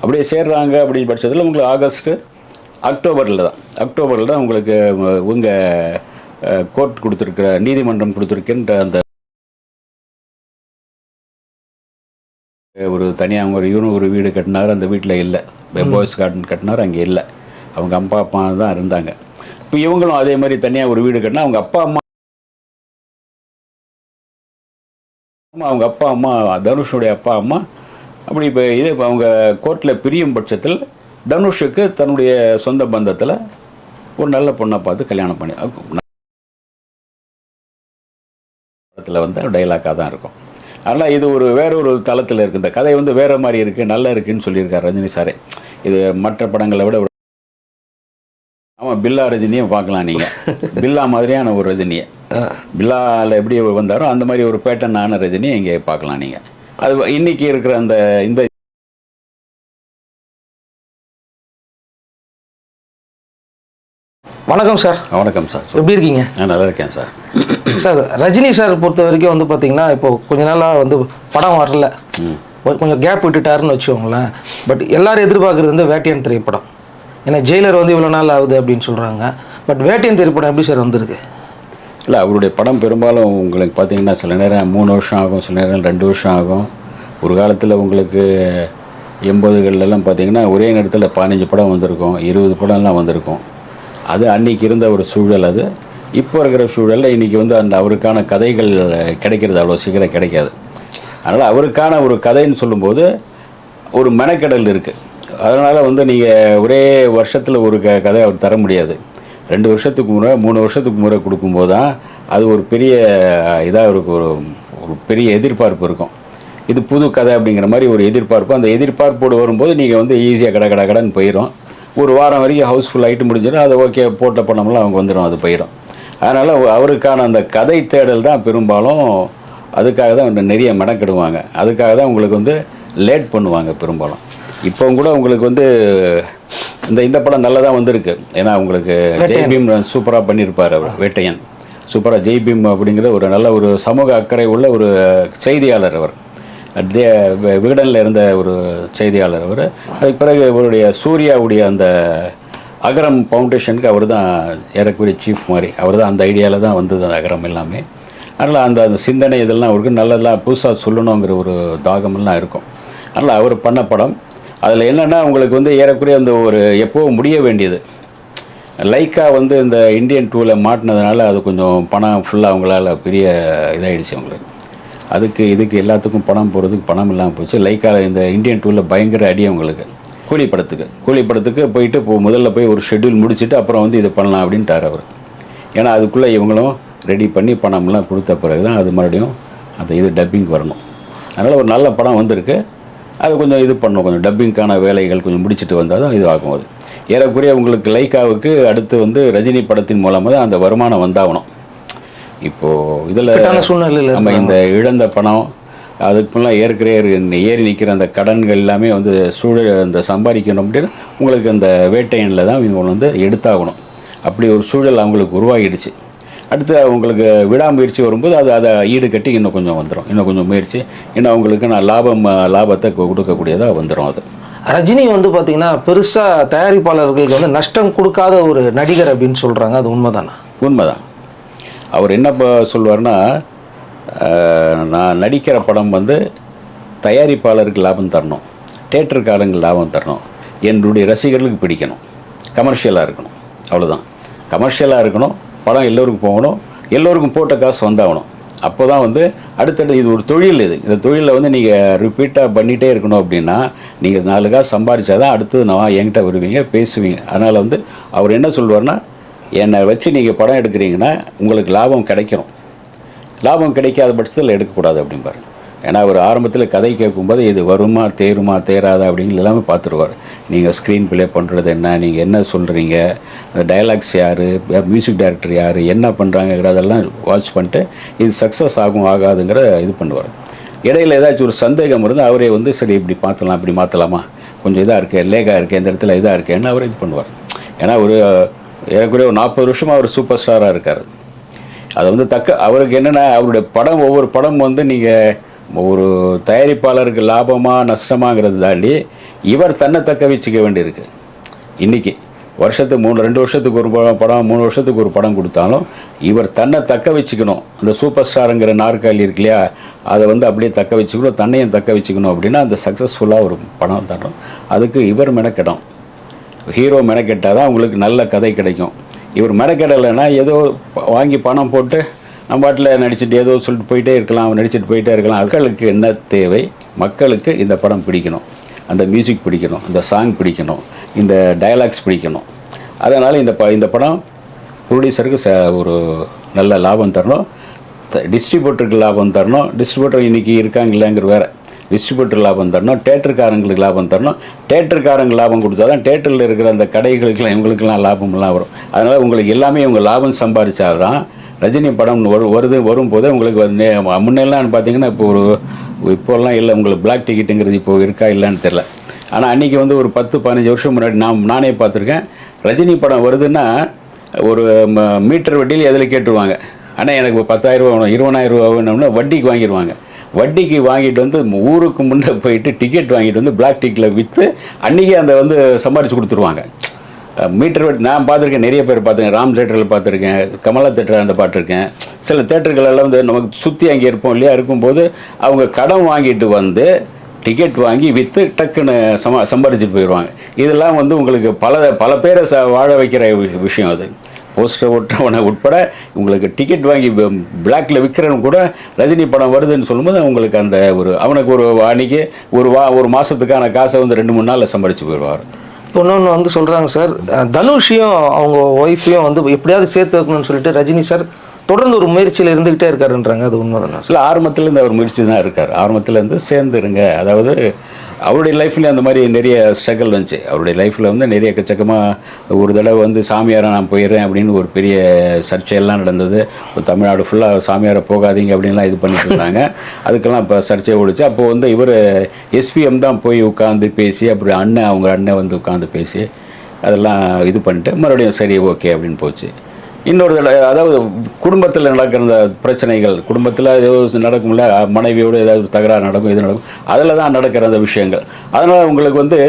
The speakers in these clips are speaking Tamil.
அப்படியே சேர்றாங்க அப்படின்னு பட்சத்தில் உங்களுக்கு ஆகஸ்ட்டு அக்டோபரில் தான். அக்டோபரில் தான் உங்களுக்கு உங்கள் கோர்ட் கொடுத்துருக்குற நீதிமன்றம் கொடுத்துருக்கின்ற அந்த ஒரு தனியாக ஒரு இவரும் ஒரு வீடு கட்டினார் அந்த வீட்டில் இல்லை. பாய்ஸ் கார்டன் கட்டினார் அங்கே இல்லை. அவங்க அப்பா அம்மா தான் இருந்தாங்க. இப்போ இவங்களும் அதே மாதிரி தனியாக ஒரு வீடு கட்டினா அவங்க அப்பா அம்மா அம்மா, அவங்க அப்பா அம்மா தனுஷுடைய அப்பா அம்மா அப்படி இப்போ இது இப்ப அவங்க கோர்ட்டில் பிரியும் பட்சத்தில் தனுஷுக்கு தன்னுடைய சொந்த பந்தத்தில் ஒரு நல்ல பொண்ணை பார்த்து கல்யாணம் பண்ணி படத்தில் வந்து டைலாக்காக தான் இருக்கும். அதனால் இது ஒரு வேற ஒரு தளத்தில் இருக்குது இந்த கதை வந்து வேற மாதிரி இருக்குது நல்லா இருக்குன்னு சொல்லியிருக்காரு ரஜினி சாரே. இது மற்ற படங்களை விட ஆமாம் பில்லா ரஜினியும் பார்க்கலாம் நீங்கள் பில்லா மாதிரியான ஒரு ரஜினியை. பில்லாவில் எப்படி வந்தாரோ அந்த மாதிரி ஒரு பேட்டர்னான ரஜினியை இங்கே பார்க்கலாம் நீங்கள் அது இன்னைக்கு இருக்கிற அந்த இந்த வணக்கம் சார். வணக்கம் சார். எப்படி இருக்கீங்க? நான் நல்லா இருக்கேன் சார். சார் ரஜினி சார் பொறுத்த வரைக்கும் வந்து பார்த்தீங்கன்னா இப்போ கொஞ்ச நாளாக வந்து படம் வரல. கொஞ்சம் கேப் விட்டுட்டாருன்னு வச்சுக்கோங்களேன். பட் எல்லாரும் எதிர்பார்க்குறது வந்து வேட்டையன் திரைப்படம். ஏன்னா ஜெயிலர் வந்து இவ்வளோ நாள் ஆகுது அப்படின்னு சொல்கிறாங்க பட் வேட்டையன் திரைப்படம் எப்படி சார் வந்திருக்கு? இல்லை அவருடைய படம் பெரும்பாலும் உங்களுக்கு பார்த்தீங்கன்னா சில நேரம் மூணு வருஷம் ஆகும் சில நேரம் ரெண்டு வருஷம் ஆகும். ஒரு காலத்தில் உங்களுக்கு எண்பதுகள்லாம் பார்த்தீங்கன்னா ஒரே நேரத்தில் பதினஞ்சு படம் வந்திருக்கும் இருபது படம்லாம் வந்திருக்கும். அது அன்றைக்கி இருந்த ஒரு சூழல் அது. இப்போ இருக்கிற சூழலில் இன்றைக்கி வந்து அந்த அவருக்கான கதைகள் கிடைக்கிறது அவ்வளோ சீக்கிரம் கிடைக்காது. அதனால் அவருக்கான ஒரு கதைன்னு சொல்லும்போது ஒரு மெனக்கெடல் இருக்குது அதனால் வந்து நீங்கள் ஒரே வருஷத்தில் ஒரு க கதை அவர் தர முடியாது. ரெண்டு வருஷத்துக்கு முறை மூணு வருஷத்துக்கு முறை கொடுக்கும்போது தான் அது ஒரு பெரிய இதாக இருக்கும் ஒரு ஒரு பெரிய எதிர்பார்ப்பு இருக்கும். இது புது கதை அப்படிங்கிற மாதிரி ஒரு எதிர்பார்ப்பு. அந்த எதிர்பார்ப்போடு வரும்போது நீங்கள் வந்து ஈஸியாக கட கட கடன்னு போயிடும் ஒரு வாரம் வரைக்கும் ஹவுஸ்ஃபுல் ஆகிட்டு முடிஞ்சிடும். அது ஓகே போட்ட பணம்லாம் அவங்க வந்துடும் அது போயிடும் அதனால் அவருக்கான அந்த கதை தேடல் தான் பெரும்பாலும் அதுக்காக தான் நிறைய மெனக்கெடுவாங்க அதுக்காக தான் உங்களுக்கு வந்து லேட் பண்ணுவாங்க பெரும்பாலும். இப்போ கூட உங்களுக்கு வந்து இந்த இந்த படம் நல்லா தான் வந்திருக்கு. ஏன்னா உங்களுக்கு ஜெய்பீம் சூப்பராக பண்ணியிருப்பார் அவர் வேட்டையன். சூப்பராக ஜெய்பீம் அப்படிங்கிற ஒரு நல்ல ஒரு சமூக அக்கறை உள்ள ஒரு செய்தியாளர் அவர். விகடனில் இருந்த ஒரு செய்தியாளர் அவர். அதுக்கு பிறகு இவருடைய சூர்யாவுடைய அந்த அகரம் ஃபவுண்டேஷனுக்கு அவர் தான் ஏறக்குறைய சீஃப் மாதிரி. அவர் தான் அந்த ஐடியாவில் தான் வந்தது அந்த அகரம் எல்லாமே. அதனால் அந்த அந்த சிந்தனை இதெல்லாம் அவருக்கு நல்லதெல்லாம் புதுசாக சொல்லணுங்கிற ஒரு தாகமெல்லாம் இருக்கும். அதனால் அவர் பண்ண படம் அதில் என்னென்னா உங்களுக்கு வந்து ஏறக்குறைய அந்த ஒரு எப்போவும் முடிய வேண்டியது. லைக்கா வந்து இந்த இந்தியன் டூவில் மாட்டினதுனால அது கொஞ்சம் பணம் ஃபுல்லாக அவங்களால பெரிய இதாகிடுச்சு அவங்களுக்கு. அதுக்கு இதுக்கு எல்லாத்துக்கும் பணம் போகிறதுக்கு பணம் இல்லாமல் போச்சு. லைக்காக இந்த இந்தியன் டூவில் பயங்கர அடி அவங்களுக்கு. கூலி படத்துக்கு கூலி படத்துக்கு போயிட்டு இப்போ முதல்ல போய் ஒரு ஷெட்யூல் முடிச்சுட்டு அப்புறம் வந்து இது பண்ணலாம் அப்படின்ட்டார் அவர். ஏன்னா அதுக்குள்ளே இவங்களும் ரெடி பண்ணி பணம்லாம் கொடுத்த பிறகு தான் அது மறுபடியும் அந்த இது டப்பிங் வரணும். அதனால் ஒரு நல்ல படம் வந்திருக்கு. அது கொஞ்சம் இது பண்ணணும் கொஞ்சம் டப்பிங்க்கான வேலைகள் கொஞ்சம் முடிச்சுட்டு வந்தால் தான் இது ஆகும் அது. ஏறக்குறைய உங்களுக்கு லைக்காவுக்கு அடுத்து வந்து ரஜினி படத்தின் மூலமாக தான் அந்த வருமானம் வந்தாகணும். இப்போது இதில் சூழ்நிலையில நம்ம இந்த இழந்த பணம் அதுக்குலாம் ஏற்கனவே ஏறி நிற்கிற அந்த கடன்கள் எல்லாமே வந்து சூழல் அந்த சம்பாதிக்கணும் அப்படின்னு உங்களுக்கு அந்த வேட்டையனில் தான் இவங்க வந்து எடுத்தாகணும். அப்படி ஒரு சூழல் அவங்களுக்கு உருவாகிடுச்சு. அடுத்து அவங்களுக்கு விடாமுயற்சி வரும்போது அது அதை ஈடு கட்டி இன்னும் கொஞ்சம் வந்துடும் இன்னும் கொஞ்சம் முயற்சி. இன்னும் அவங்களுக்கு நான் லாபம் லாபத்தை கொடுக்கக்கூடியதாக வந்துடும் அது. ரஜினி வந்து பார்த்தீங்கன்னா பெருசாக தயாரிப்பாளர்களுக்கு வந்து நஷ்டம் கொடுக்காத ஒரு நடிகர் அப்படின்னு சொல்கிறாங்க அது உண்மைதானா? உண்மைதான். அவர் என்ன ப- சொல்வார்னா நான் நடிக்கிற படம் வந்து தயாரிப்பாளருக்கு லாபம் தரணும். தேட்டருக்காரங்களுக்கு லாபம் தரணும். என்னுடைய ரசிகர்களுக்கு பிடிக்கணும். கமர்ஷியலாக இருக்கணும். அவ்வளவுதான். கமர்ஷியலாக இருக்கணும். படம் எல்லோருக்கும் போகணும் எல்லோருக்கும் போட்ட காசு வந்தாகணும். அப்போ தான் வந்து அடுத்தடுத்து இது ஒரு தொழில் இது. இந்த தொழிலில் வந்து நீங்கள் ரிப்பீட்டாக பண்ணிகிட்டே இருக்கணும் அப்படின்னா நீங்கள் நாலு காசு சம்பாதிச்சாதான் அடுத்து நான் என்கிட்ட வருவீங்க பேசுவீங்க. அதனால் வந்து அவர் என்ன சொல்வார்னா என்னை வச்சு நீங்கள் படம் எடுக்கிறீங்கன்னா உங்களுக்கு லாபம் கிடைக்கணும். லாபம் கிடைக்காத பட்சத்தில் எடுக்கக்கூடாது அப்படிம்பாரு. ஏன்னா அவர் ஆரம்பத்தில் கதை கேட்கும்போது இது வருமா தேருமா தேராதா அப்படின்னு எல்லாமே பார்த்துருவார். நீங்கள் ஸ்க்ரீன் ப்ளே பண்ணுறது என்ன நீங்கள் என்ன சொல்கிறீங்க அந்த டைலாக்ஸ் யார் மியூசிக் டைரக்டர் யார் என்ன பண்ணுறாங்கிறதெல்லாம் வாட்ச் பண்ணிட்டு இது சக்ஸஸ் ஆகும் ஆகாதுங்கிற இது பண்ணுவார். இடையில் ஏதாச்சும் ஒரு சந்தேகம் இருந்து அவரே வந்து சரி இப்படி மாற்றலாம் இப்படி மாற்றலாமா கொஞ்சம் இதாக இருக்கே லேகாக இருக்கே இந்த இடத்துல இதாக இருக்கேன்னு அவர் இது பண்ணுவார். ஏன்னா ஒரு ஏறக்குறைய ஒரு நாற்பது வருஷமாக அவர் சூப்பர் ஸ்டாராக இருக்கார். அது வந்து தக்க அவருக்கு என்னென்னா அவருடைய படம் ஒவ்வொரு படம் வந்து நீங்கள் ஒரு தயாரிப்பாளருக்கு லாபமாக நஷ்டமாங்கிறது தாண்டி இவர் தன்னை தக்க வச்சுக்க வேண்டியிருக்கு. இன்றைக்கி வருஷத்துக்கு மூணு ரெண்டு வருஷத்துக்கு ஒரு படம் படம் மூணு வருஷத்துக்கு ஒரு படம் கொடுத்தாலும் இவர் தன்னை தக்க வச்சுக்கணும். அந்த சூப்பர் ஸ்டாருங்கிற நாற்காலி இருக்கு இல்லையா அதை வந்து அப்படியே தக்க வச்சுக்கணும் தன்னையும் தக்க வச்சுக்கணும் அப்படின்னா அந்த சக்ஸஸ்ஃபுல்லாக ஒரு படம் தரணும். அதுக்கு இவர் மெனக்கெடும் ஹீரோ மெனக்கெட்டால் தான் உங்களுக்கு நல்ல கதை கிடைக்கும். இவர் மெனக்கெடலைன்னா ஏதோ வாங்கி பணம் போட்டு நம்ம பாட்டில் நடிச்சுட்டு ஏதோ சொல்லிட்டு போயிட்டே இருக்கலாம் நடிச்சுட்டு போயிட்டே இருக்கலாம். மக்களுக்கு என்ன தேவை? மக்களுக்கு இந்த படம் பிடிக்கணும். அந்த மியூசிக் பிடிக்கணும். இந்த சாங் பிடிக்கணும். இந்த டயலாக்ஸ் பிடிக்கணும். அதனால் இந்த ப இந்த படம் ப்ரொடியூசருக்கு ச ஒரு நல்ல லாபம் தரணும். டிஸ்ட்ரிபியூட்டருக்கு லாபம் தரணும். டிஸ்ட்ரிபியூட்டர் இன்றைக்கி இருக்காங்க இல்லைங்கிற வேற. டிஸ்ட்ரிபியூட்டர் லாபம் தரணும். தேட்டருக்காரங்களுக்கு லாபம் தரணும். தேட்டருக்காரங்க லாபம் கொடுத்தா தான் தேட்டரில் இருக்கிற அந்த கடைகளுக்கெல்லாம் இவங்களுக்கெல்லாம் லாபம்லாம் வரும். அதனால் உங்களுக்கு எல்லாமே இவங்க லாபம் சம்பாதிச்சாதான் ரஜினி படம் வரு வருது வரும்போது உங்களுக்கு முன்னெல்லாம் பார்த்தீங்கன்னா இப்போ ஒரு இப்போல்லாம் இல்லை உங்களுக்கு பிளாக் டிக்கெட்டுங்கிறது இப்போ இருக்கா இல்லைன்னு தெரில ஆனால் அன்றைக்கி வந்து ஒரு பத்து பதினஞ்சு வருஷம் முன்னாடி நான் நானே பார்த்துருக்கேன். ரஜினி படம் வருதுன்னா ஒரு ம- மீட்டர் வட்டியில் எதில் கேட்டுருவாங்க. ஆனால் எனக்கு பத்தாயிரரூபா வேணும் இருபதாயிரம் ரூபா வேணும்னா வட்டிக்கு வாங்கிடுவாங்க வட்டிக்கு வாங்கிட்டு வந்து ஊருக்கு முன்னே போயிட்டு டிக்கெட் வாங்கிட்டு வந்து பிளாக் டிக்கெட்டில் விற்று அன்றைக்கி அந்த வந்து சம்பாரித்து கொடுத்துருவாங்க. மீட்டர் வட்டி நான் பார்த்துருக்கேன் நிறைய பேர் பார்த்துருக்கேன் ராம் தேட்டரில் பார்த்துருக்கேன் கமலா தேட்டர் அந்த பார்த்துருக்கேன். சில தேட்டர்கள் எல்லாம் வந்து நமக்கு சுற்றி அங்கே இருப்போம் இல்லையா இருக்கும்போது அவங்க கடன் வாங்கிட்டு வந்து டிக்கெட் வாங்கி விற்று டக்குன்னு சமா சம்பாரிச்சிட்டு போயிடுவாங்க. இதெல்லாம் வந்து உங்களுக்கு பல பல பேரை ச வாழ வைக்கிற வி- விஷயம் அது. போஸ்டர் ஒட்டுறவனை உட்பட உங்களுக்கு டிக்கெட் வாங்கி பிளாக்ல விற்கிறவன் கூட ரஜினி படம் வருதுன்னு சொல்லும்போது உங்களுக்கு அந்த ஒரு அவனுக்கு ஒரு அன்னைக்கு ஒரு வா ஒரு மாதத்துக்கான காசை வந்து ரெண்டு மூணு நாளில் சம்பாரிச்சு போயிடுவார். இன்னொன்று வந்து சொல்கிறாங்க சார் தனுஷையும் அவங்க ஒய்ஃபையும் வந்து எப்படியாவது சேர்த்து வைக்கணும்னு சொல்லிட்டு ரஜினி சார் தொடர்ந்து ஒரு முயற்சியில் இருந்துக்கிட்டே இருக்காருன்றாங்க. அது உண்மைதானா இல்லை ஆரம்பத்துலேருந்து அவர் முயற்சி தான் இருக்கார். ஆரம்பத்துலேருந்து சேர்ந்துருங்க. அதாவது அவருடைய லைஃப்லேயும் அந்த மாதிரி நிறைய ஸ்ட்ரகிள் வந்துச்சு அவருடைய லைஃப்பில் வந்து நிறைய எக்கச்சக்கமாக ஒரு தடவை வந்து சாமியாரை நான் போயிடுறேன் அப்படின்னு ஒரு பெரிய சர்ச்சையெல்லாம் நடந்தது. தமிழ்நாடு ஃபுல்லாக சாமியாரை போகாதீங்க அப்படின்லாம் இது பண்ணிட்டு இருந்தாங்க. அதுக்கெல்லாம் இப்போ சர்ச்சை ஓடிச்சு. அப்போது வந்து இவர் எஸ்பிஎம் தான் போய் உட்காந்து பேசி அப்புறம் அண்ணன் அவங்க அண்ணன் வந்து உட்காந்து பேசி அதெல்லாம் இது பண்ணிட்டு மறுபடியும் சரி ஓகே அப்படின்னு போச்சு. இன்னொரு அதாவது குடும்பத்தில் நடக்கிற இந்த பிரச்சனைகள் குடும்பத்தில் ஏதோ நடக்கும்ல மனைவியோடு ஏதாவது தகராறு நடக்கும் இது நடக்கும் அதில் தான் நடக்கிற அந்த விஷயங்கள். அதனால் உங்களுக்கு வந்து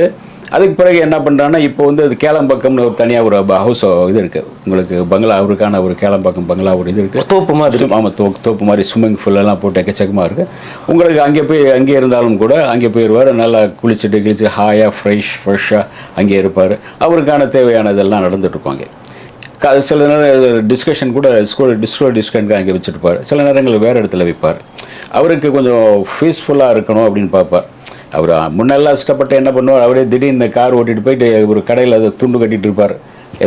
அதுக்கு பிறகு என்ன பண்ணுறாங்கன்னா இப்போ வந்து அது கேளம்பக்கம்னு ஒரு தனியாக ஒரு ஹவுஸ் இது இருக்குது உங்களுக்கு பங்களா அவருக்கான ஒரு கேளம்பாக்கம் பங்களா ஒரு இது இருக்குது தோப்பு மாதிரி. ஆமாம் தோ தோப்பு மாதிரி ஸ்விம்மிங் எல்லாம் போட்டு எக்கச்சக்கமாக இருக்குது உங்களுக்கு அங்கே போய் அங்கே இருந்தாலும் கூட அங்கே போயிடுவார் நல்லா குளிச்சுட்டு கிழிச்சு ஹாயாக ஃப்ரெஷ் ஃப்ரெஷ்ஷாக அங்கே இருப்பார். அவருக்கான தேவையானதெல்லாம் நடந்துட்டு இருக்கும் அங்கே சில நேரம் டிஸ்கஷன் கூட ஸ்கூல் டிஸ்கோ டிஸ்கஷனுக்கு அங்கே வச்சுருப்பார். சில நேரங்களில் வேறு இடத்துல வைப்பார். அவருக்கு கொஞ்சம் பீஸ்ஃபுல்லாக இருக்கணும் அப்படின்னு பார்ப்பார். அவர் முன்னெல்லாம் இஷ்டப்பட்டு என்ன பண்ணுவார்? அவரே திடீர்னு கார் ஓட்டிகிட்டு போயிட்டு ஒரு கடையில் அதை துண்டு கட்டிகிட்டு இருப்பார்.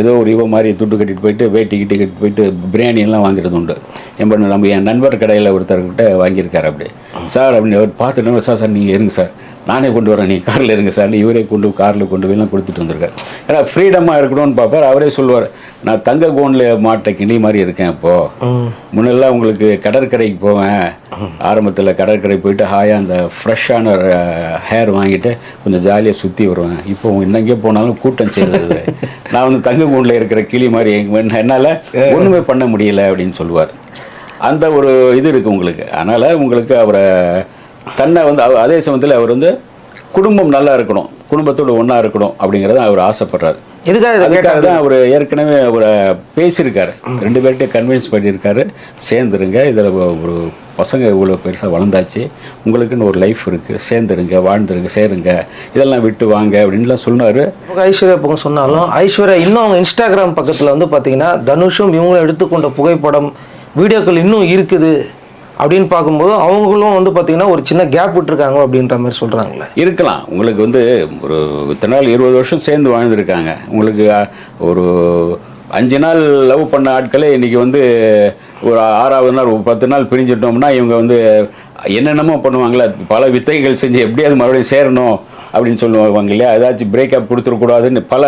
ஏதோ ஒரு இவ மாதிரி துண்டு கட்டிட்டு போயிட்டு வேட்டி கிட்டி கட்டி போயிட்டு பிரியாணி எல்லாம் வாங்குறது உண்டு. என் பண்ண நம்ம என் நண்பர் கடையில் ஒருத்தர்கிட்ட வாங்கியிருக்காரு அப்படி. சார் அப்படின்னு அவர் பார்த்துட்டு சார் சார் நீங்கள் இருங்க சார். நானே கொண்டு வரேன் நீ காரில் இருங்க சார். இவரே கொண்டு காரில் கொண்டு போய்லாம் கொடுத்துட்டு வந்திருக்காரு. ஏன்னா ஃப்ரீடமாக இருக்கணும்னு பார்ப்பார். அவரே சொல்லுவார் நான் தங்க கோனில் மாட்டை கிளி மாதிரி இருக்கேன் இப்போது முன்னெல்லாம் உங்களுக்கு கடற்கரைக்கு போவேன். ஆரம்பத்தில் கடற்கரை போயிட்டு ஹாயாக அந்த ஃப்ரெஷ்ஷான ஹேர் வாங்கிட்டு கொஞ்சம் ஜாலியாக சுற்றி வருவேன். இப்போ இன்னங்கே போனாலும் கூட்டம் செய்கிறது நான் வந்து தங்க கூண்டில் இருக்கிற கிளி மாதிரி என்னால் ஒன்றுமே பண்ண முடியல அப்படின்னு சொல்லுவார். அந்த ஒரு இது இருக்குது உங்களுக்கு. அதனால் உங்களுக்கு அவரை தன்னை வந்து அதே சமயத்தில் அவர் வந்து குடும்பம் நல்லா இருக்கணும். குடும்பத்தோடு ஒன்றா இருக்கணும் அப்படிங்கிறத அவர் ஆசைப்படுறாரு. எதுக்காக தான் அவர் ஏற்கனவே அவரை பேசியிருக்காரு. ரெண்டு பேர்கிட்ட கன்வின்ஸ் பண்ணியிருக்காரு. சேர்ந்துருங்க. இதில் ஒரு பசங்க இவ்வளோ பெருசாக வளர்ந்தாச்சு. உங்களுக்குன்னு ஒரு லைஃப் இருக்குது சேர்ந்துருங்க வாழ்ந்துருங்க சேருங்க. இதெல்லாம் விட்டு வாங்க அப்படின்லாம் சொன்னார். ஐஸ்வர்யா பக்கம் சொன்னாலும் ஐஸ்வர்யா இன்னும் அவங்க இன்ஸ்டாகிராம் பக்கத்தில் வந்து பார்த்தீங்கன்னா தனுஷும் இவங்களும் எடுத்துக்கொண்ட புகைப்படம் வீடியோக்கள் இன்னும் இருக்குது. அப்படின்னு பார்க்கும்போது அவங்களும் வந்து பார்த்தீங்கன்னா ஒரு சின்ன கேப் விட்டுருக்காங்க அப்படின்ற மாதிரி சொல்கிறாங்களே இருக்கலாம். உங்களுக்கு வந்து ஒரு இத்தனை நாள் இருபது வருஷம் சேர்ந்து வாழ்ந்துருக்காங்க. உங்களுக்கு ஒரு அஞ்சு நாள் லவ் பண்ண ஆட்களே இன்னைக்கு வந்து ஒரு ஆறாவது நாள் ஒரு பத்து நாள் பிரிஞ்சிட்டோம்னா இவங்க வந்து என்னென்னமோ பண்ணுவாங்களே பல வித்தைகள் செஞ்சு எப்படியாவது மறுபடியும் சேரணும் அப்படின்னு சொல்லுவாங்க இல்லையா? ஏதாச்சும் பிரேக்கப் கொடுத்துடக்கூடாதுன்னு பல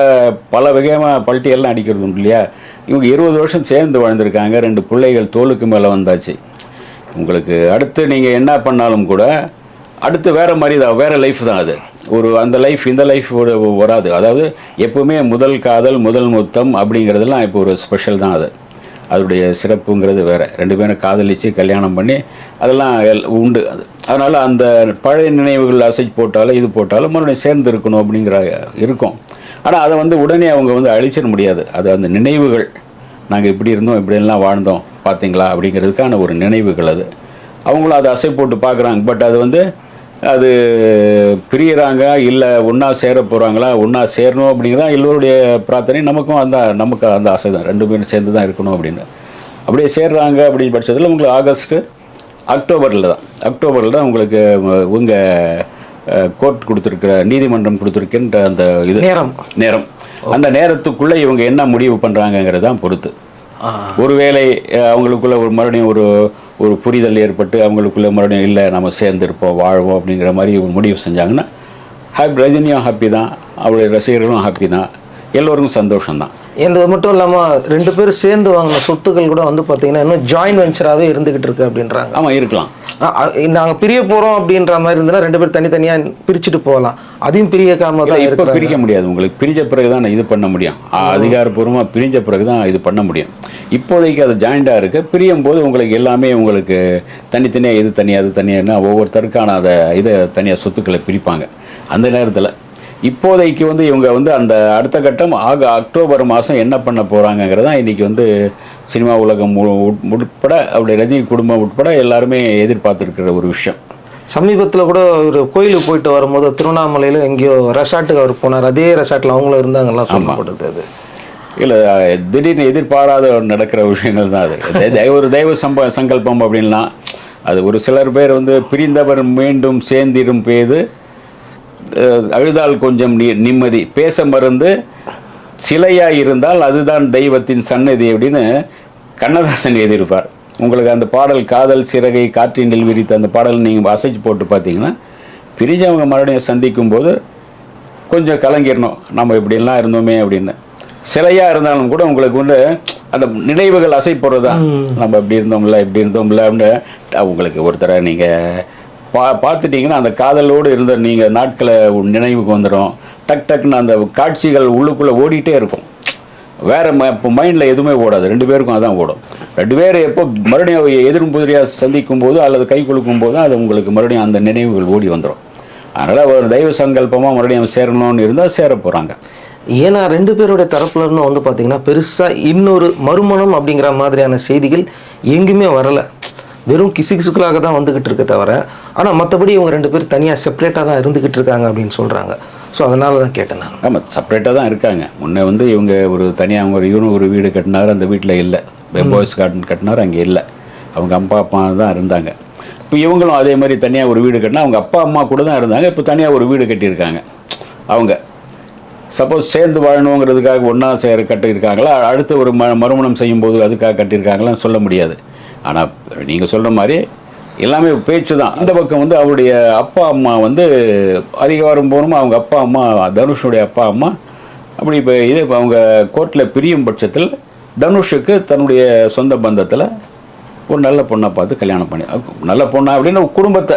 பல வகையமாக பல்ட்டியெல்லாம் அடிக்கிறது உண்டு இல்லையா? இவங்க இருபது வருஷம் சேர்ந்து வாழ்ந்திருக்காங்க. ரெண்டு பிள்ளைகள் தோலுக்கு மேலே வந்தாச்சு. உங்களுக்கு அடுத்து நீங்கள் என்ன பண்ணாலும் கூட அடுத்து வேறு மாதிரி தான் வேறு லைஃப் தான் அது. ஒரு அந்த லைஃப் இந்த லைஃப் வராது. அதாவது எப்பவுமே முதல் காதல் முதல் முத்தம் அப்படிங்கிறதெல்லாம் இப்போ ஒரு ஸ்பெஷல் தான் அது. அதோடைய சிறப்புங்கிறது வேறு. ரெண்டு பேரும் காதலித்து கல்யாணம் பண்ணி அதெல்லாம் எல்- உண்டு அது. அதனால் அந்த பழைய நினைவுகள் அசை போட்டாலும் இது போட்டாலும் மறுபடியும் சேர்ந்து இருக்கணும் அப்படிங்கிற இருக்கும். ஆனால் அதை வந்து உடனே அவங்க வந்து அழிச்சிட முடியாது. அது அந்த நினைவுகள். நாங்கள் இப்படி இருந்தோம் இப்படியெல்லாம் வாழ்ந்தோம். பார்த்தீங்களா அப்படிங்கிறதுக்கான ஒரு நினைவுகள் அது. அவங்களும் அதை அசை போட்டு பார்க்குறாங்க. பட் அது வந்து அது பிரியறாங்க இல்லை ஒன்றா சேர போகிறாங்களா ஒன்றா சேரணும் அப்படிங்கிறதா எல்லோருடைய பிரார்த்தனை. நமக்கும் அந்த நமக்கு அந்த ஆசை தான். ரெண்டு பேரும் சேர்ந்து தான் இருக்கணும் அப்படின்னு. அப்படியே சேர்றாங்க அப்படி பட்சத்தில் உங்களுக்கு ஆகஸ்ட்டு அக்டோபரில் தான். அக்டோபரில் தான் உங்களுக்கு உங்கள் கோர்ட் கொடுத்துருக்கிற நீதிமன்றம் கொடுத்துருக்கின்ற அந்த இது. நேரம். நேரம். அந்த நேரத்துக்குள்ளே இவங்க என்ன முடிவு பண்ணுறாங்கங்கிறது தான் பொறுத்து. ஒருவேளை அவங்களுக்குள்ள ஒரு மறுபடியும் ஒரு ஒரு புரிதல் ஏற்பட்டு அவங்களுக்குள்ள மறுபடியும் இல்லை நம்ம சேர்ந்துருப்போம் வாழ்வோம் அப்படிங்கிற மாதிரி ஒரு முடிவு செஞ்சாங்கன்னா ஹாப்பி ரஜினியும் ஹாப்பி தான் அவருடைய ரசிகர்களும் ஹாப்பி தான் எல்லோருக்கும் சந்தோஷம்தான். தான் இது மட்டும் இல்லாமல் ரெண்டு பேரும் சேர்ந்து வாங்கின சொத்துக்கள் கூட வந்து பார்த்தீங்கன்னா இன்னும் ஜாயின்ட் வெஞ்சராகவே இருந்துகிட்டு இருக்கு அப்படின்றாங்க. ஆமாம் இருக்கலாம். நாங்கள் பிரிய போகிறோம் அப்படின்ற மாதிரி இருந்ததுன்னா ரெண்டு பேரும் தனித்தனியாக பிரிச்சுட்டு போகலாம். அதையும் பிரியக்காம தான் இப்போ பிரிக்க முடியாது. உங்களுக்கு பிரிஞ்ச பிறகு தான் இது பண்ண முடியும். அதிகாரப்பூர்வமாக பிரிஞ்ச பிறகு தான் இது பண்ண முடியும். இப்போதைக்கு அது ஜாயிண்டாக இருக்கு. பிரியும் போது உங்களுக்கு எல்லாமே உங்களுக்கு தனித்தனியாக இது தனியாக அது தனியாகனா ஒவ்வொருத்தருக்கான அதை இதை தனியாக சொத்துக்களை பிரிப்பாங்க. அந்த நேரத்தில் இப்போதைக்கு வந்து இவங்க வந்து அந்த அடுத்த கட்டம் ஆக அக்டோபர் மாதம் என்ன பண்ண போகிறாங்கங்கிறது தான் இன்றைக்கி வந்து சினிமா உலகம் உட்பட அவருடைய ரஜினி குடும்பம் உட்பட எல்லாருமே எதிர்பார்த்துருக்கிற ஒரு விஷயம். சமீபத்தில் கூட ஒரு கோயிலுக்கு போயிட்டு வரும்போது திருவண்ணாமலையில் எங்கேயோ ரெசார்ட்டுக்கு அவர் போனார். அதே ரெசார்ட்டில் அவங்களும் இருந்தாங்கலாம் சொல்லப்படுது அது. இல்லை திடீர்னு எதிர்பாராத நடக்கிற விஷயங்கள் தான் அது. தெ- தெ- ஒரு தெய்வ சம்ப சங்கல்பம் அப்படின்லாம். அது ஒரு சிலர் பேர் வந்து பிரிந்தவர் மீண்டும் சேர்ந்திடும் பேது அழுதால் கொஞ்சம் நிம்மதி. பேச மருந்து சிலையா இருந்தால் அதுதான் தெய்வத்தின் சன்னதி அப்படின்னு கண்ணதாசன் எழுதியிருப்பார். உங்களுக்கு அந்த பாடல் காதல் சிறகை காற்றினில் விரித்த அந்த பாடல் நீங்கள் வாசிச்சு போட்டு பார்த்தீங்கன்னா பிரிஞ்சவங்க மறுபடியும் சந்திக்கும் போது கொஞ்சம் கலங்கிடணும் நம்ம இப்படிலாம் இருந்தோமே அப்படின்னு. சிலையாக இருந்தாலும் கூட உங்களுக்கு வந்து அந்த நினைவுகள் அசைப்படுறது தான் நம்ம இப்படி இருந்தோம்ல இப்படி இருந்தோம்ல அப்படின்னு உங்களுக்கு ஒருத்தரை நீங்கள் பா பார்த்துட்டிங்கன்னா அந்த காதலோடு இருந்த நீங்கள் நாட்களை நினைவுக்கு வந்துடும் டக் டக்குன்னு அந்த காட்சிகள் உள்ளுக்குள்ளே ஓடிட்டே இருக்கும். வேறு ம இப்போ மைண்டில் எதுவுமே ஓடாது. ரெண்டு பேருக்கும் அதான் ஓடும். ரெண்டு பேர் எப்போ மறுபடியும் எதிரும் புதிரியாக சந்திக்கும் போது அல்லது கை கொடுக்கும் போது அது உங்களுக்கு மறுபடியும் அந்த நினைவுகள் ஓடி வந்துடும் அதனால் ஒரு தெய்வ சங்கல்பமாக மறுபடியும் சேரணும்னு இருந்தால் சேர போகிறாங்க ஏன்னா ரெண்டு பேருடைய தரப்புலன்னு வந்து பார்த்தீங்கன்னா பெருசாக இன்னொரு மறுமணம் அப்படிங்கிற மாதிரியான செய்திகள் எங்குமே வரலை. வெறும் கிசு கிசுக்களாக தான் வந்துக்கிட்டு இருக்க தவிர ஆனால் மற்றபடி இவங்க ரெண்டு பேரும் தனியாக செப்பரேட்டாக தான் இருந்துக்கிட்டு இருக்காங்க அப்படின்னு சொல்கிறாங்க ஸோ அதனால தான் கேட்டேன் நான். ஆமாம் செப்பரேட்டாக தான் இருக்காங்க. முன்ன வந்து இவங்க ஒரு தனியாக அவங்க ஒரு இவரும் ஒரு வீடு கட்டினார் அந்த வீட்டில் இல்லை. பாய்ஸ் கார்டன் கட்டினார் அங்கே இல்லை. அவங்க அப்பா அம்மா தான் இருந்தாங்க. இப்போ இவங்களும் அதே மாதிரி தனியாக ஒரு வீடு கட்டினா அவங்க அப்பா அம்மா கூட தான் இருந்தாங்க. இப்போ தனியாக ஒரு வீடு கட்டியிருக்காங்க. அவங்க. சப்போஸ் சேர்ந்து வாழணுங்கிறதுக்காக ஒன்றா சேர கட்டியிருக்காங்களா? அடுத்து ஒரு ம மறுமணம் செய்யும்போது அதுக்காக கட்டியிருக்காங்களான்னு சொல்ல முடியாது. ஆனால் நீங்கள் சொல்கிற மாதிரி எல்லாமே பேச்சு தான் இந்த பக்கம் வந்து அவருடைய அப்பா அம்மா வந்து அதிகாரம் போகணுமா அவங்க அப்பா அம்மா தனுஷுடைய அப்பா அம்மா. அப்படி இப்போ இது இப்போ அவங்க கோர்ட்டில் பிரியும் பட்சத்தில் தனுஷுக்கு தன்னுடைய சொந்த பந்தத்தில் ஒரு நல்ல பொண்ணை பார்த்து கல்யாணம் பண்ணி நல்ல பொண்ணா அப்படின்னு குடும்பத்தை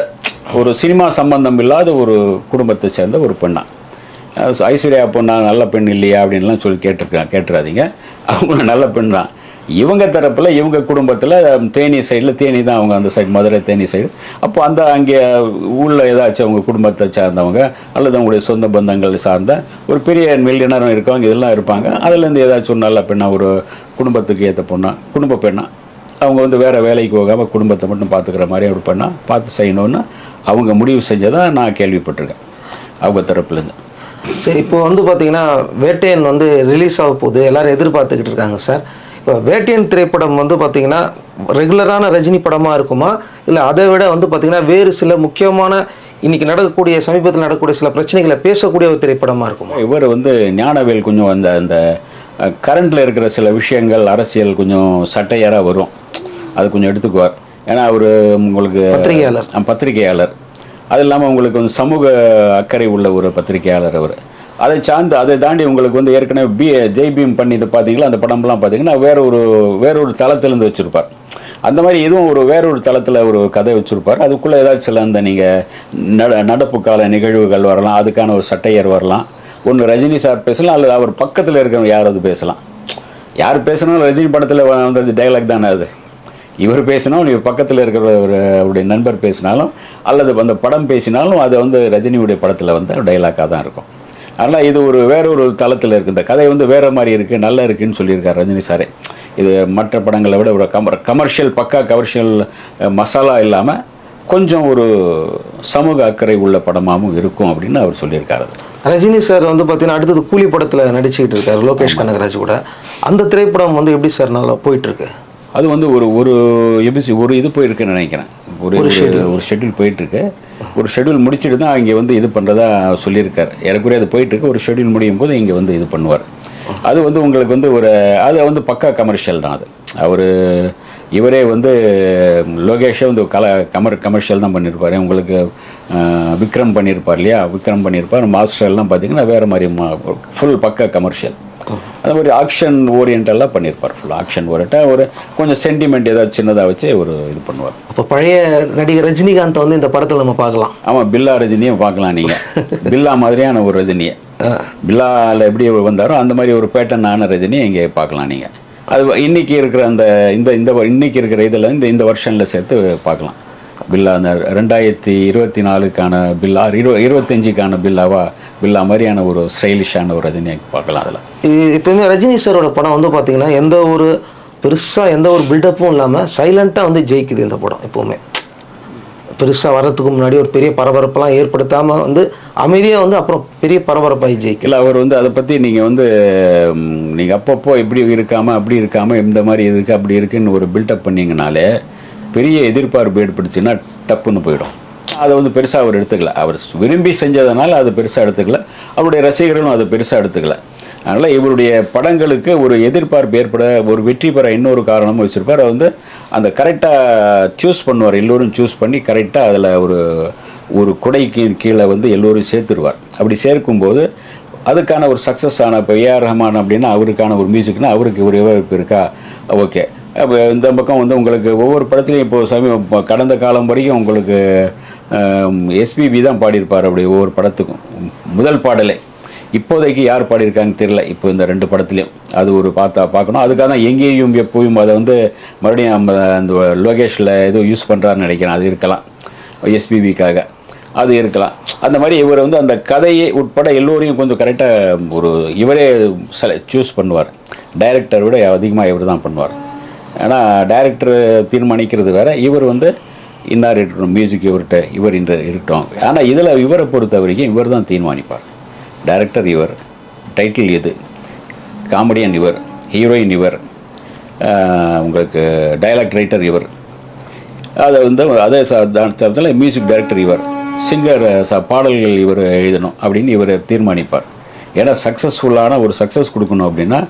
ஒரு சினிமா சம்பந்தம் இல்லாத ஒரு குடும்பத்தை சேர்ந்த ஒரு பெண்ணா. ஐஸ்வர்யா பொண்ணா நல்ல பெண் இல்லையா அப்படின்லாம் சொல்லி கேட்டிருக்கான் கேட்டுறாதீங்க. அவங்க நல்ல பெண் தான். இவங்க தரப்பில் இவங்க குடும்பத்தில் தேனி சைடில் தேனி தான் அவங்க அந்த சைடு மதுரை தேனி சைடு அப்போ அந்த அங்கே உள்ள ஏதாச்சும் அவங்க குடும்பத்தை சார்ந்தவங்க அல்லது அவங்களுடைய சொந்த பந்தங்கள் சார்ந்த ஒரு பெரிய மில்லியனரும் இருக்கவங்க இதெல்லாம் இருப்பாங்க. அதுலேருந்து ஏதாச்சும் ஒரு நல்ல பெண்ணா ஒரு குடும்பத்துக்கு ஏற்ற பொண்ணா குடும்ப பெண்ணா அவங்க வந்து வேறு வேலைக்கு போகாமல் குடும்பத்தை மட்டும் பார்த்துக்கிற மாதிரி ஒரு பெண்ணா பார்த்து செய்யணும்னு அவங்க முடிவு செஞ்சதான் நான் கேள்விப்பட்டிருக்கேன். அவங்க தரப்புலேருந்து. சரி இப்போ வந்து பார்த்தீங்கன்னா வேட்டையன் வந்து ரிலீஸ் ஆக போகுது. எல்லோரும் எதிர்பார்த்துக்கிட்டு இருக்காங்க சார். இப்போ வேட்டையன் திரைப்படம் வந்து பார்த்தீங்கன்னா ரெகுலரான ரஜினி படமாக இருக்குமா? இல்லை அதை விட வந்து பார்த்தீங்கன்னா வேறு சில முக்கியமான இன்னைக்கு நடக்கக்கூடிய சமீபத்தில் நடக்கக்கூடிய சில பிரச்சனைகளை பேசக்கூடிய ஒரு திரைப்படமாக இருக்குமா? இவர் வந்து ஞானவேல் கொஞ்சம் அந்த அந்த கரண்டில் இருக்கிற சில விஷயங்கள் அரசியல் கொஞ்சம் சட்டையராக வரும். அது கொஞ்சம் எடுத்துக்குவார். ஏன்னா அவர் உங்களுக்கு பத்திரிகையாளர். பத்திரிகையாளர். அது இல்லாமல் உங்களுக்கு வந்து சமூக அக்கறை உள்ள ஒரு பத்திரிகையாளர் அவர். அதை சார்ந்து அதை தாண்டி உங்களுக்கு வந்து ஏற்கனவே பி ஜெய்பீம் பண்ணி இதை பார்த்தீங்களா? அந்த படம்லாம் பார்த்தீங்கன்னா வேற ஒரு வேற ஒரு தளத்திலேருந்து வச்சுருப்பார். அந்த மாதிரி இதுவும் ஒரு வேற ஒரு தளத்தில் ஒரு கதை வச்சுருப்பார். அதுக்குள்ளே ஏதாச்சும் சில அந்த நீங்கள் நட நடப்பு கால நிகழ்வுகள் வரலாம் அதுக்கான ஒரு சட்டையர் வரலாம். ஒன்று ரஜினி சார் பேசலாம் அல்லது அவர் பக்கத்தில் இருக்கிறவங்க யாராவது பேசலாம். யார் பேசினாலும் ரஜினி படத்தில் வந்தது டைலாக் தானே அது. இவர் பேசினாலும் நீ பக்கத்தில் இருக்கிற ஒரு அவருடைய நண்பர் பேசினாலும் அல்லது அந்த படம் பேசினாலும் அது வந்து ரஜினியுடைய படத்தில் வந்து டைலாக்காக தான் இருக்கும். அதனால் இது ஒரு வேற ஒரு தளத்தில் இருக்குது இந்த கதை வந்து வேற மாதிரி இருக்குது நல்லா இருக்குன்னு சொல்லியிருக்கார் ரஜினி சாரே. இது மற்ற படங்களை விட ஒரு கமர் கமர்ஷியல் பக்கா கமர்ஷியல் மசாலா இல்லாமல் கொஞ்சம் ஒரு சமூக அக்கறை உள்ள படமாகவும் இருக்கும் அப்படின்னு அவர் சொல்லியிருக்காரு. ரஜினி சார் வந்து பார்த்தீங்கன்னா அடுத்தது கூலி படத்தில் நடிச்சுக்கிட்டு இருக்காரு லோகேஷ் கனகராஜ் கூட. அந்த திரைப்படம் வந்து எப்படி சார் நல்லா போயிட்டு இருக்கு? அது வந்து ஒரு ஒரு எபிசி ஒரு இது போயிருக்குன்னு நினைக்கிறேன். ஒரு ஒரு ஷெட்யூல் போயிட்டுருக்கு. ஒரு ஷெட்யூல் முடிச்சுட்டு தான் இங்கே வந்து இது பண்ணுறதா சொல்லியிருக்கார். ஏறக்குறைய அது போயிட்டுருக்கு. ஒரு ஷெட்யூல் முடியும் போது இங்கே வந்து இது பண்ணுவார். அது வந்து உங்களுக்கு வந்து ஒரு அது வந்து பக்கா கமர்ஷியல் தான் அது. அவர் இவரே வந்து லோகேஷே வந்து கல கமர் கமர்ஷியல் தான் பண்ணியிருப்பார் உங்களுக்கு விக்ரம் பண்ணியிருப்பார் இல்லையா? விக்ரம் பண்ணியிருப்பார் மாஸ்டர் எல்லாம் பார்த்தீங்கன்னா வேறு மாதிரி ஃபுல் பக்கா கமர்ஷியல் அது மாதிரி ஆக்ஷன் ஓரியன்டெல்லாம் பண்ணியிருப்பார் ஃபுல் ஆக்ஷன் ஓரியன்ட்டாக ஒரு கொஞ்சம் சென்டிமெண்ட் ஏதாவது சின்னதாக வச்சு ஒரு இது பண்ணுவார். அப்போ பழைய நடிகர் ரஜினிகாந்த் வந்து இந்த படத்தில் நம்ம பார்க்கலாம். ஆமாம் பில்லா ரஜினியும் பார்க்கலாம் நீங்கள் பில்லா மாதிரியான ஒரு ரஜினியை. பில்லாவில் எப்படி வந்தாரோ அந்த மாதிரி ஒரு பேட்டர்னான ரஜினியை இங்கே பார்க்கலாம் நீங்கள் அது இன்றைக்கி இருக்கிற அந்த இந்த இந்த வ- இருக்கிற இதில் இந்த இந்த வருஷனில் சேர்த்து பார்க்கலாம். பில்லா அந்த ரெண்டாயிரத்தி இருபத்தி நாலுக்கான பில்லா இரு இருபத்தஞ்சுக்கான பில்லாவா பில்லா மாதிரியான ஒரு ஸ்டைலிஷான ஒரு ரஜினி பார்க்கலாம் அதில். இ- ரஜினி சாரோட படம் வந்து பார்த்தீங்கன்னா எந்த ஒரு பெருசாக எந்த ஒரு பில்டப்பும் இல்லாமல் சைலண்ட்டாக வந்து ஜெயிக்குது இந்த படம் எப்போவுமே. பெருசாக வர்றதுக்கு முன்னாடி ஒரு பெரிய பரபரப்பெல்லாம் ஏற்படுத்தாமல் வந்து அமைதியாக வந்து அப்புறம் பெரிய பரபரப்பாகி ஜெயிக்கும். இல்லை அவர் வந்து அதை பற்றி நீங்கள் வந்து நீங்கள் அப்பப்போ இப்படி இருக்காமல் அப்படி இருக்காமல் இந்த மாதிரி இருக்குது அப்படி இருக்குன்னு ஒரு பில்டப் பண்ணிங்கனாலே பெரிய எதிர்பார்ப்பு ஏற்படுச்சுன்னா டப்புன்னு போயிடும். அதை வந்து பெருசாக அவர் எடுத்துக்கல. அவர் விரும்பி செஞ்சதுனால அது பெருசாக எடுத்துக்கல. அவருடைய ரசிகர்களும் அதை பெருசாக எடுத்துக்கல. அதனால் இவருடைய படங்களுக்கு ஒரு எதிர்பார்ப்பு ஏற்பட ஒரு வெற்றி பெற இன்னொரு காரணமும் வச்சுருப்பார். வந்து அந்த கரெக்டாக சூஸ் பண்ணுவார். எல்லோரும் சூஸ் பண்ணி கரெக்டாக அதில் ஒரு ஒரு குடைக்கு கீழே வந்து எல்லோரும் சேர்த்துருவார். அப்படி சேர்க்கும்போது அதுக்கான ஒரு சக்ஸஸ் ஆன இப்போ ஏஆர் ரஹ்மான் அப்படின்னா அவருக்கான ஒரு மியூசிக்னா அவருக்கு ஒரு வரவேற்பு இருக்கா? ஓகே. அப்போ இந்த பக்கம் வந்து உங்களுக்கு ஒவ்வொரு படத்துலையும் இப்போ சமீப கடந்த காலம் வரைக்கும் உங்களுக்கு எஸ்பிபி தான் பாடியிருப்பார் அப்படி ஒவ்வொரு படத்துக்கும். முதல் பாடலே. இப்போதைக்கு யார் பாடியிருக்காங்கன்னு தெரியல. இப்போ இந்த ரெண்டு படத்துலையும். அது ஒரு பார்த்தா பார்க்கணும். அதுக்காக தான் எங்கேயும் எப்போயும் அதை வந்து மறுபடியும் நம்ம அந்த லோகேஷில் ஏதோ யூஸ் பண்ணுறாருன்னு நினைக்கிறேன். அது இருக்கலாம். எஸ்பிபிக்காக அது இருக்கலாம். அந்த மாதிரி இவர் வந்து அந்த கதையை உட்பட எல்லோரையும் கொஞ்சம் கரெக்டாக ஒரு இவரே சில சூஸ் பண்ணுவார். டைரக்டர் விட அதிகமாக இவர் தான் பண்ணுவார். ஏன்னா டைரக்டர் தீர்மானிக்கிறது வேற. இவர் வந்து இன்னார் இருக்கட்டும் மியூசிக் இவர்கிட்ட இவர் இன்று இருக்கட்டும். ஆனால் இதில் இவரை பொறுத்த வரைக்கும் இவர் தான் தீர்மானிப்பார். டைரக்டர் இவர் டைட்டில் எது? காமெடியன் இவர் ஹீரோயின் இவர் உங்களுக்கு டைலாக் ரைட்டர் இவர். அதை வந்து அதே சமயத்தில் மியூசிக் டைரக்டர் இவர் சிங்கர் பாடல்கள் இவர் எழுதணும் அப்படின்னு இவர் தீர்மானிப்பார். ஏன்னா சக்ஸஸ்ஃபுல்லான ஒரு சக்ஸஸ் கொடுக்கணும் அப்படின்னா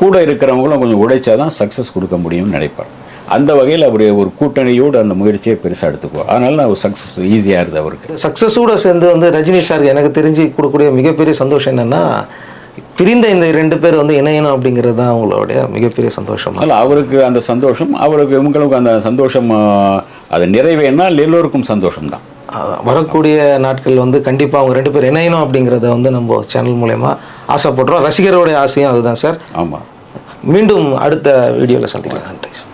கூட இருக்கிறவங்களும் கொஞ்சம் உழைச்சா தான் சக்ஸஸ் கொடுக்க முடியும்னு நினைப்பார். அந்த வகையில் அவருடைய ஒரு கூட்டணியோடு அந்த முயற்சியை பெருசாக எடுத்துக்குவோம். அதனால ஒரு சக்ஸஸ் ஈஸியாக இருது அவருக்கு. சக்ஸஸோட சேர்ந்து வந்து ரஜினி சார் எனக்கு தெரிஞ்சு கொடுக்கக்கூடிய மிகப்பெரிய சந்தோஷம் என்னன்னா பிரிந்த இந்த ரெண்டு பேர் வந்து இணையணும் அப்படிங்கிறது தான் அவங்களுடைய மிகப்பெரிய சந்தோஷம். அதனால் அவருக்கு அந்த சந்தோஷம் அவருக்கு இவங்களுக்கு அந்த சந்தோஷம் அது நிறைவேறினால் எல்லோருக்கும் சந்தோஷம்தான் அஹ் வரக்கூடிய நாட்கள் வந்து கண்டிப்பாக அவங்க ரெண்டு பேர் இணையணும் அப்படிங்கிறத வந்து நம்ம சேனல் மூலயமா ஆசைப்படுறோம். ரசிகருடைய ஆசையும் அதுதான் சார் ஆமாம் மீண்டும் அடுத்த வீடியோவில் சந்திக்கலாம். நன்றி சார்